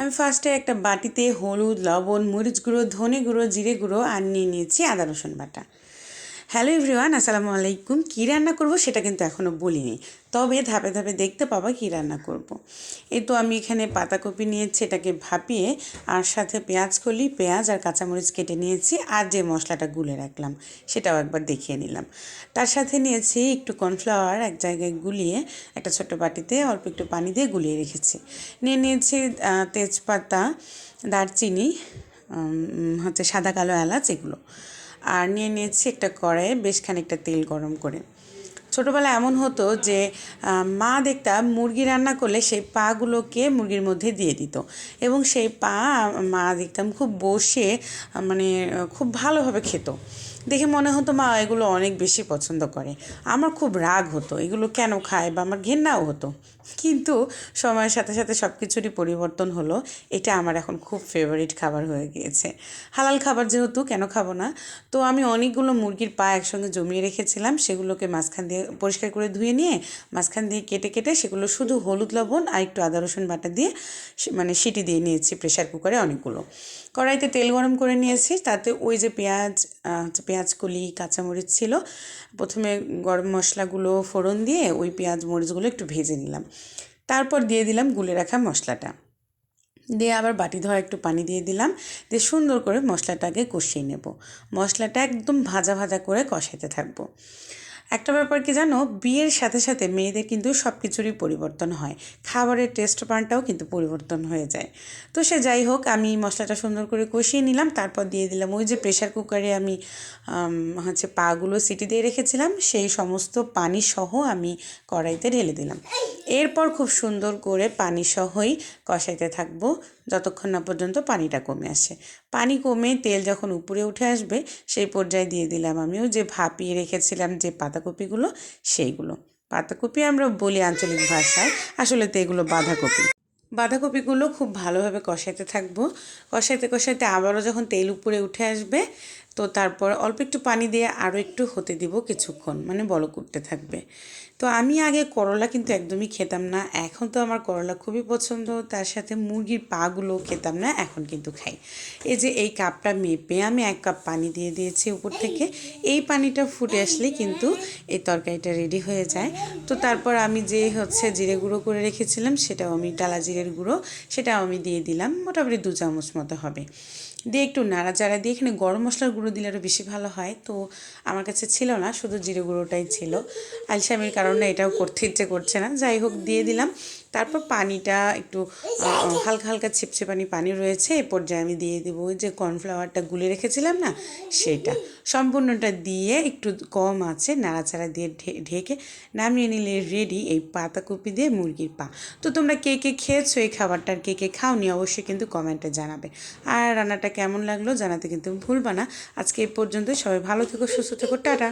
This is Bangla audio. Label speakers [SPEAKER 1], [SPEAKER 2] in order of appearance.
[SPEAKER 1] আমি ফার্স্টে একটা বাটিতে হলুদ, লবণ, মরিচ গুঁড়ো, ধনে গুঁড়ো, জিরে গুঁড়ো আর নিয়ে নিয়েছি আদা, রসুন বাটা। হ্যালো এভরিওয়ান, আসসালামু আলাইকুম। কী রান্না করব সেটা কিন্তু এখনও বলিনি, তবে ধাপে ধাপে দেখতে পাবা কী রান্না করব। এই তো আমি এখানে পাতাকপি নিয়েছি, এটাকে ভাপিয়ে আর সাথে পেঁয়াজ কলি, পেঁয়াজ আর কাঁচামরিচ কেটে নিয়েছি আর যে মশলাটা গুলে রাখলাম সেটাও একবার দেখিয়ে নিলাম। তার সাথে নিয়েছি একটু কর্নফ্লাওয়ার এক জায়গায় গুলিয়ে একটা ছোট্ট বাটিতে অল্প একটু পানি দিয়ে গুলিয়ে রেখেছি। নিয়ে নিয়েছি তেজপাতা, দারচিনি হচ্ছে সাদা কালো এলাচ, এগুলো। আর নিয়ে নিয়েছি একটা কড়াইয়ে বেশ খানিকটা তেল গরম করে। ছোটোবেলায় এমন হতো যে মা দেখতাম মুরগি রান্না করলে সেই পাগুলোকে মুরগির মধ্যে দিয়ে দিত। এবং সেই পা, মা দেখতাম খুব বসে মানে খুব ভালোভাবে খেত। দেখে মনে হতো, মা, এগুলো অনেক বেশি পছন্দ করে। আমার খুব রাগ হতো, এগুলো কেন খায়? বা আমার ঘেন্নাও হতো। কিন্তু সময়ের সাথে সাথে সব কিছুরই পরিবর্তন হলো। এটা আমার এখন খুব ফেভারিট খাবার হয়ে গিয়েছে। হালাল খাবার যেহেতু, কেন খাব না? তো আমি অনেকগুলো মুরগির পা একসঙ্গে জমিয়ে রেখেছিলাম। সেগুলোকে মাঝখান দিয়ে পরিষ্কার করে ধুয়ে নিয়ে, মাঝখান দিয়ে কেটে কেটে সেগুলো শুধু হলুদ লবণ আর একটু আদা রসুন বাটা দিয়ে মানে সিটি দিয়ে নিয়েছি প্রেশার কুকারে অনেকগুলো। কড়াইতে তেল গরম করে নিয়েছি। তাতে ওই যে পেঁয়াজ হচ্ছে পেঁয়াজ, কলি, কাঁচামরিচ ছিল। প্রথমে গরম মশলাগুলো ফোড়ন দিয়ে ওই পেঁয়াজ, মরিচগুলো একটু ভেজে নিলাম। তারপর দিয়ে দিলাম গুলে রাখা মশলাটা। দিয়ে আবার বাটি ধোয়া একটু পানি দিয়ে দিলাম। দিয়ে সুন্দর করে মশলাটাকে কষিয়ে নেব। মশলাটা একদম ভাজা ভাজা করে কষাতে থাকব। একটা ব্যাপার কি জানো? বিয়ের সাথে সাথে মেয়েদের কিন্তু সব কিছুরই পরিবর্তন হয়। খাবারের টেস্ট পানটাও কিন্তু পরিবর্তন হয়ে যায়। তো সে যাই হোক আমি মশলাটা সুন্দর করে কষিয়ে নিলাম তারপর দিয়ে দিলাম ওই যে প্রেশার কুকারে আমি হচ্ছে পাগুলো সিটি দিয়ে রেখেছিলাম সেই সমস্ত পানি সহ আমি কড়াইতে ঢেলে দিলাম। এরপর খুব সুন্দর করে পানি সহই কষাইতে থাকব। যতক্ষণ না পর্যন্ত পানিটা কমে আসে। পানি কমে তেল যখন উপরে উঠে আসবে, সেই পর্যায়ে দিয়ে দিলাম আমিও যে ভাপিয়ে রেখেছিলাম যে পাতাকপিগুলো, সেইগুলো। পাতাকপি আমরা বলি আঞ্চলিক ভাষায়, আসলে তো এগুলো বাঁধাকপি। বাঁধাকপিগুলো খুব ভালোভাবে কষাইতে থাকব। কষাইতে কষাইতে আবারও যখন তেল উপরে উঠে আসবে তো তারপর অল্প একটু পানি দিয়ে আরও একটু হতে দিব কিছুক্ষণ মানে বলক করতে থাকবে। তো আমি আগে করলা কিন্তু একদমই খেতাম না, এখন তো আমার করলা খুবই পছন্দ, তার সাথে মুরগির পাগুলো খেতাম না, এখন কিন্তু খাই। এই যে এই কাপটা মেপে আমি এক কাপ পানি দিয়ে দিয়েছি উপর থেকে, এই পানিটা ফুটে আসলে কিন্তু এই তরকারিটা রেডি হয়ে যায়। তো তারপর আমি যে হচ্ছে জিরে গুঁড়ো করে রেখেছিলাম, সেটাও আমি টালা জিরের গুঁড়ো, সেটাও আমি দিয়ে দিলাম, মোটামুটি দু চামচ মতো হবে। দিয়ে একটু নাড়াচাড়া দিয়ে এখানে গরম মশলার গুঁড়ো দিলে আরও বেশি ভালো হয়। তো আমার কাছে ছিল না, শুধু জিরে গুঁড়োটাই ছিল। আলসামির কারণে এটাও করতে ইচ্ছে করছে না। যাই হোক, দিয়ে দিলাম। তারপর পানিটা একটু হালকা হালকা ছিপছে পানি পানি রয়েছে, এ পর্যায়ে আমি দিয়ে দেবো ওই যে কর্নফ্লাওয়ারটা গুলে রেখেছিলাম না, সেটা। সম্পূর্ণটা দিয়ে একটু কম আছে, নাড়াচাড়া দিয়ে ঢেকে নামিয়ে নিলে রেডি এই পাতাকপি দিয়ে মুরগির পা। তো তোমরা কে কে খেয়েছো এই খাবারটার, কে কে খাওনি অবশ্যই কিন্তু কমেন্টে জানাবে। আর রান্নাটা কেমন লাগল জানাতে কিন্তু ভুলবা না। আজকে এই পর্যন্ত সবাই ভালো থেকো, সুস্থ থেকো, টাটা।